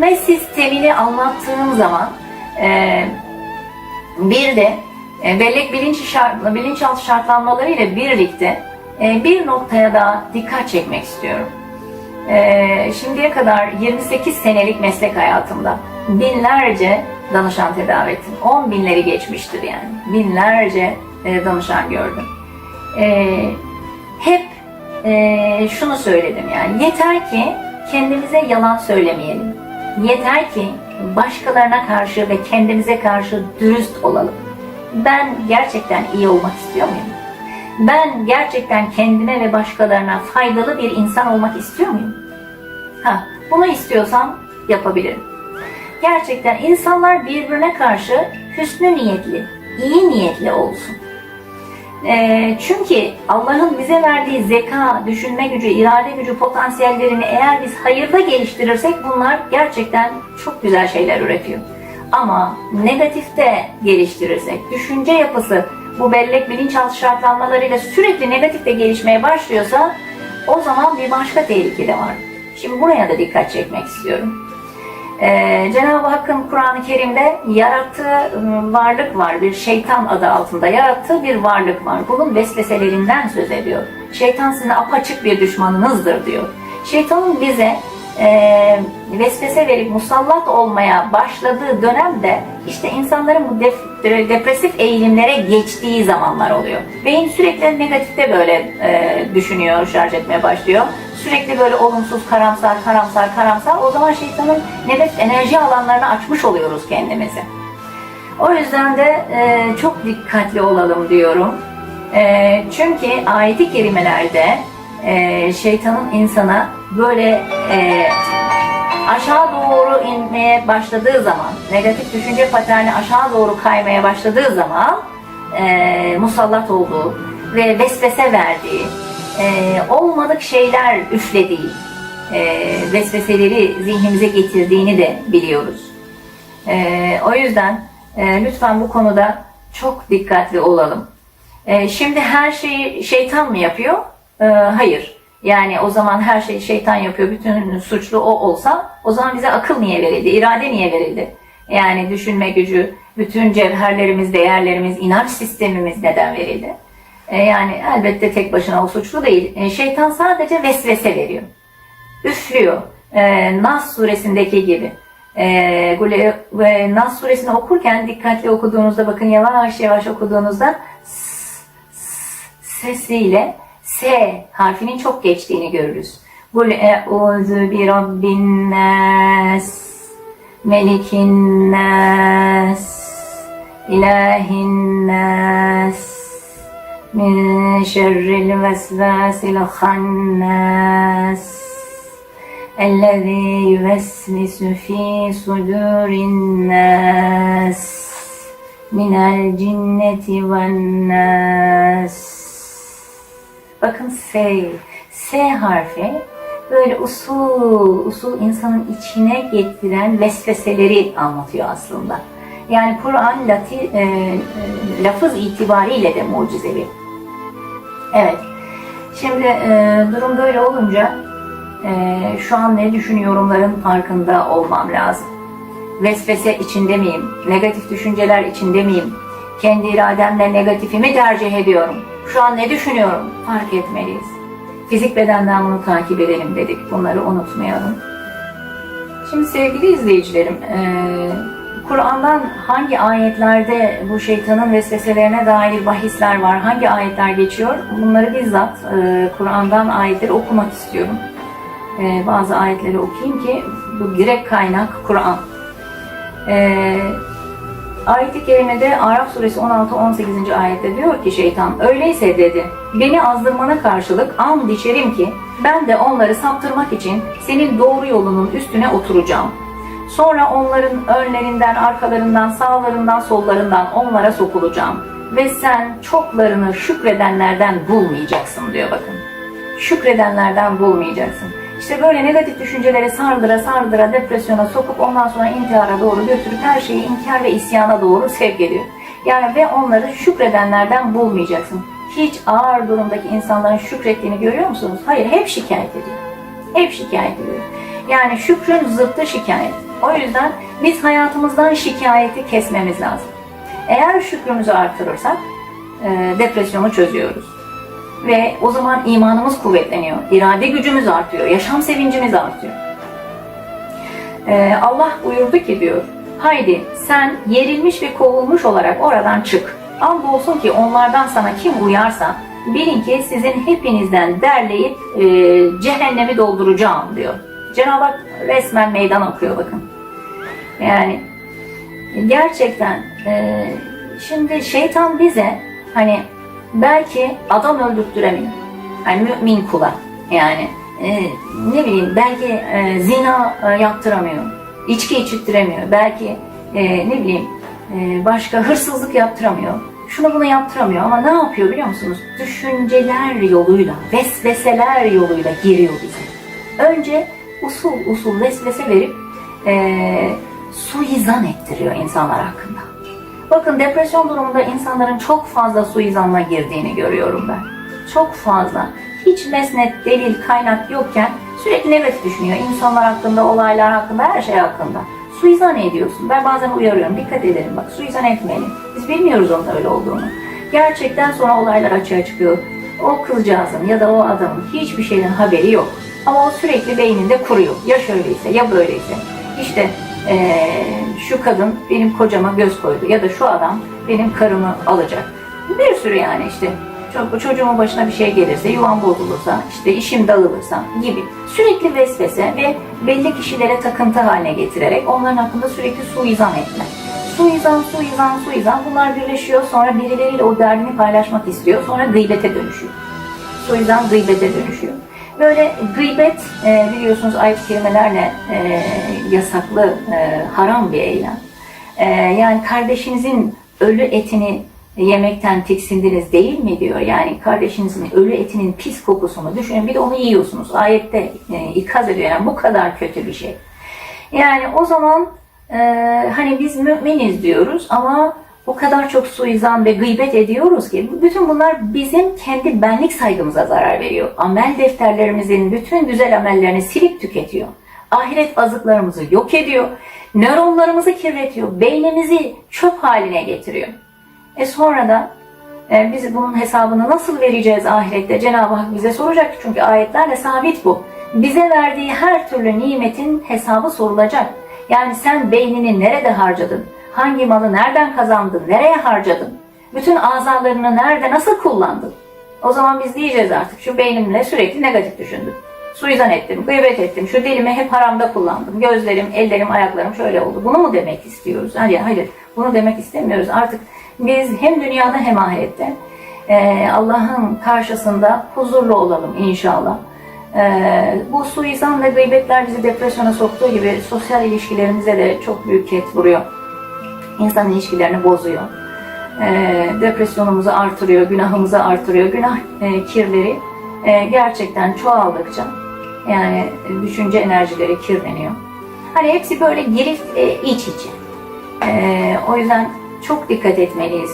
düşünme sistemini anlattığım zaman e, bir de e, bellek bilinç şart, bilinçaltı şartlanmaları ile birlikte e, bir noktaya da dikkat çekmek istiyorum. E, şimdiye kadar 28 senelik meslek hayatımda binlerce danışan tedavi ettim. 10 binleri geçmiştir yani. Binlerce e, danışan gördüm. E, hep e, şunu söyledim yani yeter ki kendimize yalan söylemeyelim. Yeter ki başkalarına karşı ve kendimize karşı dürüst olalım. Ben gerçekten iyi olmak istiyor muyum? Ben gerçekten kendime ve başkalarına faydalı bir insan olmak istiyor muyum? Ha, bunu istiyorsam yapabilirim. Gerçekten insanlar birbirine karşı hüsnü niyetli, iyi niyetli olsun. Ee, çünkü Allah'ın bize verdiği zeka, düşünme gücü, irade gücü, potansiyellerini eğer biz hayırda geliştirirsek bunlar gerçekten çok güzel şeyler üretiyor. Ama negatifte geliştirirsek, düşünce yapısı bu bellek bilinçaltı şartlanmalarıyla sürekli negatifte gelişmeye başlıyorsa o zaman bir başka tehlike de var. Şimdi buraya da dikkat çekmek istiyorum. Ee, Cenab-ı Hakk'ın Kur'an-ı Kerim'de yarattığı ıı, varlık var. Bir şeytan adı altında yarattığı bir varlık var. Bunun vesveselerinden söz ediyor. Şeytan sizin apaçık bir düşmanınızdır diyor. Şeytanın bize e, vesvese verip musallat olmaya başladığı dönemde işte insanların bu def- depresif eğilimlere geçtiği zamanlar oluyor. Beyin sürekli negatifte böyle e, düşünüyor, şarj etmeye başlıyor. Sürekli böyle olumsuz, karamsar, karamsar, karamsar. O zaman şeytanın negatif enerji alanlarını açmış oluyoruz kendimizi. O yüzden de e, çok dikkatli olalım diyorum. E, çünkü ayet-i kerimelerde e, şeytanın insana böyle e, aşağı doğru inmeye başladığı zaman, negatif düşünce paterni aşağı doğru kaymaya başladığı zaman e, musallat olduğu ve vesvese verdiği, e, olmadık şeyler üflediği, e, vesveseleri zihnimize getirdiğini de biliyoruz. E, o yüzden e, lütfen bu konuda çok dikkatli olalım. E, şimdi her şeyi şeytan mı yapıyor? E, hayır. Yani o zaman her şeyi şeytan yapıyor, bütün suçlu o olsa o zaman bize akıl niye verildi, irade niye verildi? Yani düşünme gücü, bütün cevherlerimiz, değerlerimiz, inanç sistemimiz neden verildi? E, yani elbette tek başına o suçlu değil. E, şeytan sadece vesvese veriyor. Üflüyor. E, Nas suresindeki gibi. Nas suresini okurken dikkatli okuduğunuzda bakın yavaş yavaş okuduğunuzda sesiyle S harfinin çok geçtiğini görürüz. Kul e'udhu bi rabbin nas, melikin nas, ilahin nas, min şerril vesvasil hannas. الذي يوسوس في صدور الناس من الجنة والناس Bakın S. S harfi böyle usul usul insanın içine getiren vesveseleri anlatıyor aslında. Yani Kur'an lati, e, e, lafız itibariyle de mucizevi. Evet. Şimdi e, durum böyle olunca e, şu an ne düşünüyorumların farkında olmam lazım. Vesvese içinde miyim? Negatif düşünceler içinde miyim? Kendi irademle negatifimi tercih ediyorum. Şu an ne düşünüyorum? Fark etmeliyiz. Fizik bedenden bunu takip edelim dedik. Bunları unutmayalım. Şimdi sevgili izleyicilerim, e, Kur'an'dan hangi ayetlerde bu şeytanın vesveselerine dair bahisler var, hangi ayetler geçiyor? Bunları bizzat e, Kur'an'dan ayetleri okumak istiyorum. E, bazı ayetleri okuyayım ki bu direkt kaynak Kur'an. E, Ayet-i Kerime'de Araf suresi 16-18. ayette diyor ki şeytan öyleyse dedi beni azdırmana karşılık and içerim ki ben de onları saptırmak için senin doğru yolunun üstüne oturacağım. Sonra onların önlerinden, arkalarından, sağlarından, sollarından onlara sokulacağım. Ve sen çoklarını şükredenlerden bulmayacaksın diyor bakın. Şükredenlerden bulmayacaksın. İşte böyle negatif düşüncelere sardıra sardıra depresyona sokup ondan sonra intihara doğru götürüp her şeyi inkar ve isyana doğru sevk ediyor. Yani ve onları şükredenlerden bulmayacaksın. Hiç ağır durumdaki insanların şükrettiğini görüyor musunuz? Hayır, hep şikayet ediyor. Hep şikayet ediyor. Yani şükrün zıttı şikayet. O yüzden biz hayatımızdan şikayeti kesmemiz lazım. Eğer şükrümüzü artırırsak e, depresyonu çözüyoruz. Ve o zaman imanımız kuvvetleniyor, irade gücümüz artıyor, yaşam sevincimiz artıyor. E, Allah buyurdu ki diyor, haydi sen yerilmiş ve kovulmuş olarak oradan çık. Andolsun ki onlardan sana kim uyarsa bilin ki sizin hepinizden derleyip e, cehennemi dolduracağım diyor. Cenab-ı Hak resmen meydan okuyor bakın. Yani gerçekten e, şimdi şeytan bize hani belki adam öldürttüremiyor. Hani mümin kula yani e, ne bileyim belki e, zina e, yaptıramıyor. içki içittiremiyor. Belki e, ne bileyim e, başka hırsızlık yaptıramıyor. Şunu bunu yaptıramıyor ama ne yapıyor biliyor musunuz? Düşünceler yoluyla, vesveseler yoluyla giriyor bize. Önce usul usul vesvese verip e, suizan ettiriyor insanlar hakkında. Bakın depresyon durumunda insanların çok fazla suizanla girdiğini görüyorum ben. Çok fazla. Hiç mesnet, delil, kaynak yokken sürekli negatif düşünüyor. İnsanlar hakkında, olaylar hakkında, her şey hakkında. Suizan ediyorsun. Ben bazen uyarıyorum. Dikkat edelim bak suizan etmeyelim. Biz bilmiyoruz onun öyle olduğunu. Gerçekten sonra olaylar açığa çıkıyor. O kızcağızın ya da o adamın hiçbir şeyden haberi yok. Ama o sürekli beyninde kuruyor. Ya şöyleyse ya böyleyse. İşte eee, şu kadın benim kocama göz koydu ya da şu adam benim karımı alacak. Bir sürü yani işte ço- çocuğumun başına bir şey gelirse, yuvam bozulursa, işte işim dağılırsa gibi. Sürekli vesvese ve belli kişilere takıntı haline getirerek onların hakkında sürekli suizan etme. Suizan, suizan, suizan bunlar birleşiyor. Sonra birileriyle o derdini paylaşmak istiyor. Sonra gıybete dönüşüyor. Suizan gıybete dönüşüyor. Böyle gıybet e, biliyorsunuz ayet kelimelerle e, yasaklı, e, haram bir eylem. E, yani kardeşinizin ölü etini yemekten tiksindiniz değil mi diyor. Yani kardeşinizin ölü etinin pis kokusunu düşünün bir de onu yiyorsunuz. Ayette e, ikaz ediyor yani bu kadar kötü bir şey. Yani o zaman e, hani biz müminiz diyoruz ama o kadar çok suizan ve gıybet ediyoruz ki bütün bunlar bizim kendi benlik saygımıza zarar veriyor. Amel defterlerimizin bütün güzel amellerini silip tüketiyor. Ahiret azıklarımızı yok ediyor. Nöronlarımızı kirletiyor. Beynimizi çöp haline getiriyor. E sonra da e, biz bunun hesabını nasıl vereceğiz ahirette? Cenab-ı Hak bize soracak çünkü ayetlerle sabit bu. Bize verdiği her türlü nimetin hesabı sorulacak. Yani sen beynini nerede harcadın? Hangi malı nereden kazandın? Nereye harcadın? Bütün azalarını nerede, nasıl kullandın? O zaman biz diyeceğiz artık şu beynimle sürekli negatif düşündüm. Suizan ettim, gıybet ettim, şu dilimi hep haramda kullandım. Gözlerim, ellerim, ayaklarım şöyle oldu. Bunu mu demek istiyoruz? Hayır, hayır bunu demek istemiyoruz. Artık biz hem dünyada hem ahirette e, Allah'ın karşısında huzurlu olalım inşallah. E, bu suizan ve gıybetler bizi depresyona soktuğu gibi sosyal ilişkilerimize de çok büyük ket vuruyor. İnsan ilişkilerini bozuyor. E, depresyonumuzu artırıyor, günahımızı artırıyor. Günah e, kirleri e, gerçekten çoğaldıkça yani düşünce enerjileri kirleniyor. Hani hepsi böyle girift e, iç içe. E, o yüzden çok dikkat etmeliyiz.